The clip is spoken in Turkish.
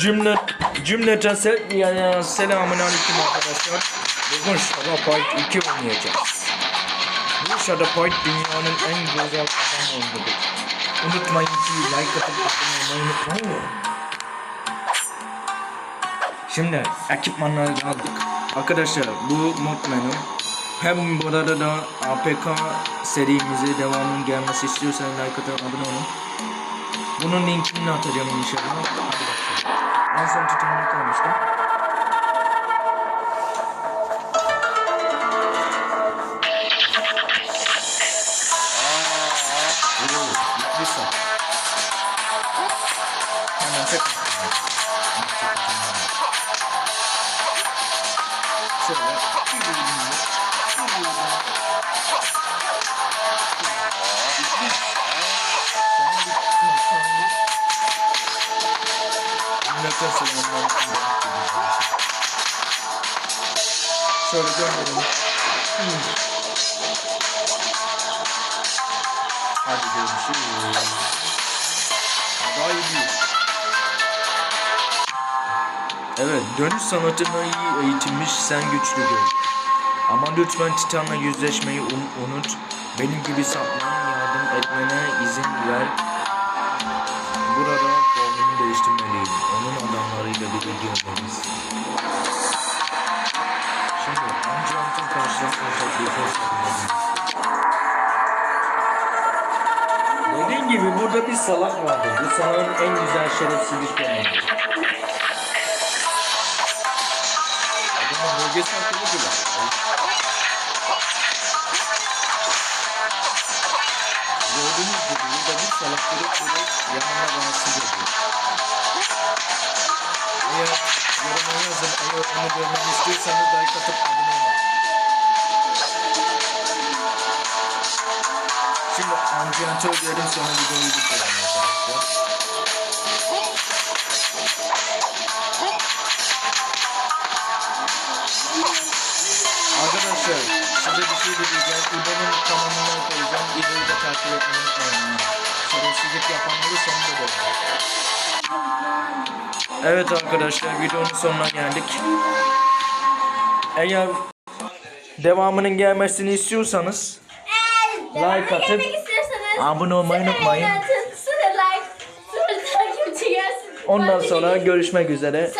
Cümle cümleten se yani selamun aleyküm arkadaşlar. Bugün Shadow Point 2 oynayacağız. Bu Shadow Point dünyanın en güzel adam oyunudur. Unutmayın ki like atıp abone olmayı unutmayın. Şimdi ekipmanları aldık. Arkadaşlar bu mod menü. Hem burada da APK serimize devamının gelmesi istiyorsanız like atıp abone olun. Bunun linkini atacağım inşallah. Hast du Entertainment gar nicht, ne? Thank you. Hemen çek. Şöyle. Gönderelim. Hadi görüşürüz. Hadi iyi. Evet, dönüş sanatına iyi eğitilmiş sen güçlü gör. Ama lütfen Titan'la yüzleşmeyi un- unut. Benim gibi saplan yardım etmene izin ver. Burada Şimdi önce antın karşılaşma teklifi. Dediğim gibi burada bir salak vardı. Bu salağın en güzel şerefsizlik dönemi. Adamın bölgesi akıllı gibi. Gördüğünüz gibi burada bir salak durup durup yanına rahatsız ediyor. Eğer yazın, eğer onu görmemi istiyorsanız like atıp abone olun. Şimdi amcantör diyelim sonra videoyu bitirelim arkadaşlar. Arkadaşlar size bir şey diyeceğim. İbo'nun kanalına koyacağım. İbo'yu da takip etmeyi unutmayın. Şerefsizlik yapanları sonunda da Evet arkadaşlar videonun sonuna geldik. Eğer devamının gelmesini istiyorsanız Eğer Like atıp abone olmayı unutmayın. sıfır like, sıfır takipçi gelsin. ondan sonra bir- görüşmek üzere.